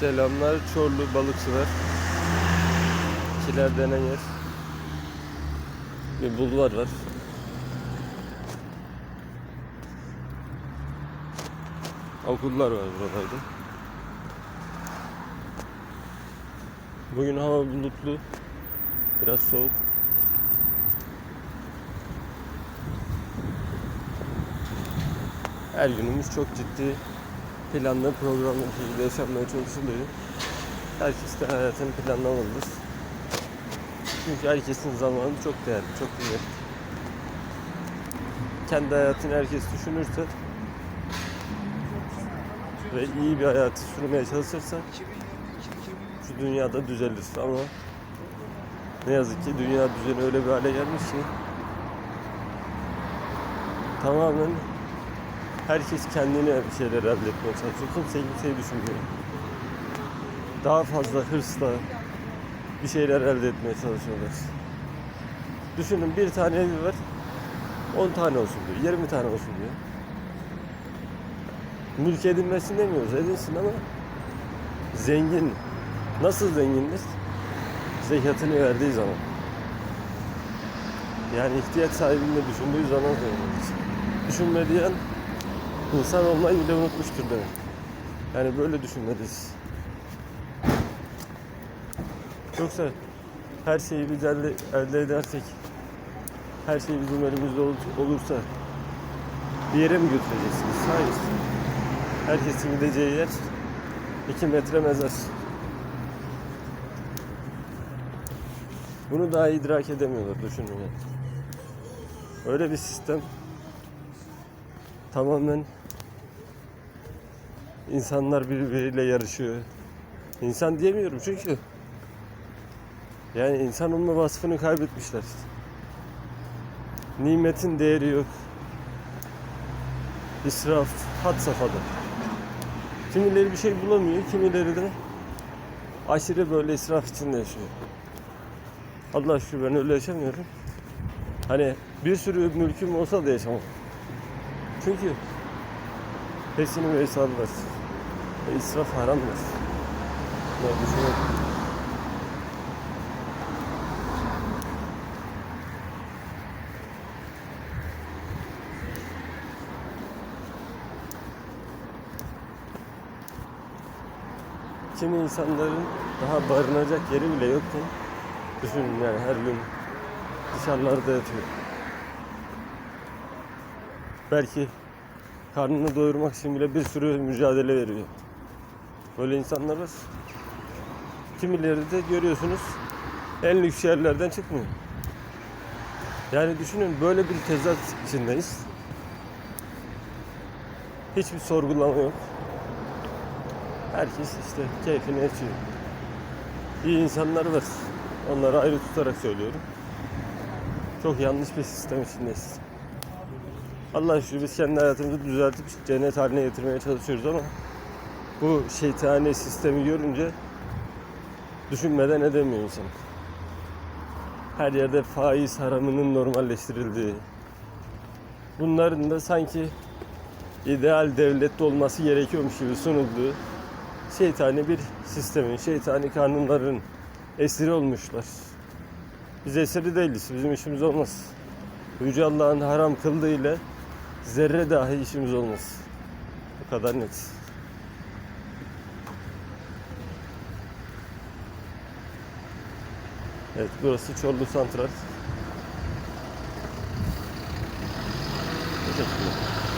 Selamlar Çorlu balıkçılar. Kiler denen yer. Bir bulvar var. Okullar var buralarda. Bugün hava bulutlu. Biraz soğuk. Her günümüz çok ciddi planlı programlı bir şekilde yaşanmaya çalışılıyor. Herkes de hayatını planlamalıdır. Çünkü herkesin zamanı çok değerli, çok kıymetli. Kendi hayatını herkes düşünürse ve iyi bir hayatı sürmeye çalışırsa şu dünyada düzelir ama ne yazık ki dünya düzeni öyle bir hale gelmiş ki tamamen herkes kendine bir şeyler elde etmeye çalışıyor. Kimse kimseyi düşünmüyor. Daha fazla hırsla bir şeyler elde etmeye çalışıyorlar. Düşünün bir tane evi var, 10 tane olsun diyor, 20 tane olsun diyor. Mülk edinmesin demiyoruz, edinsin ama zengin. Nasıl zengindir? Zekatını verdiği zaman. Yani ihtiyaç sahibini de düşündüğü zaman zengindir. Düşünmediği insan olmayı bile unutmuştur demek. Yani böyle düşünmeliyiz. Yoksa her şeyi biz elde, elde edersek, her şey bizim elimizde ol- olursa bir yere mi götüreceksiniz? Hayır. Herkesin gideceği yer iki metre mezar. Bunu daha idrak edemiyorlar düşünün yani. Öyle bir sistem tamamen insanlar birbiriyle yarışıyor. İnsan diyemiyorum çünkü yani insan olma vasfını kaybetmişler. Nimetin değeri yok. İsraf had safhada. Kimileri bir şey bulamıyor, kimileri de aşırı böyle israf içinde yaşıyor. Allah şükür ben öyle yaşamıyorum. Hani bir sürü mülküm olsa da yaşamam. Çünkü hepsinin bir hesabı var. Ve israf haramdır. Ne düşünüyorum. Kimi insanların daha barınacak yeri bile yokken düşünün yani her gün dışarılarda yatıyor. Belki karnını doyurmak için bile bir sürü mücadele veriyor. Böyle insanlar var. Kimileri de görüyorsunuz en lüks yerlerden çıkmıyor. Yani düşünün böyle bir tezat içindeyiz. Hiçbir sorgulama yok. Herkes işte keyfini yaşıyor. İyi insanlar var. Onları ayrı tutarak söylüyorum. Çok yanlış bir sistem içindeyiz. Allah şükür biz kendi hayatımızı düzeltip cennet haline getirmeye çalışıyoruz ama bu şeytani sistemi görünce düşünmeden edemiyor insan. Her yerde faiz haramının normalleştirildiği, bunların da sanki ideal devlette olması gerekiyormuş gibi sunulduğu şeytani bir sistemin, şeytani kanunların esiri olmuşlar. Biz esiri değiliz, bizim işimiz olmaz. Yüce Allah'ın haram kıldığıyla zerre dahi işimiz olmaz. Bu kadar net. Evet burası Çorlu Santral. Teşekkürler.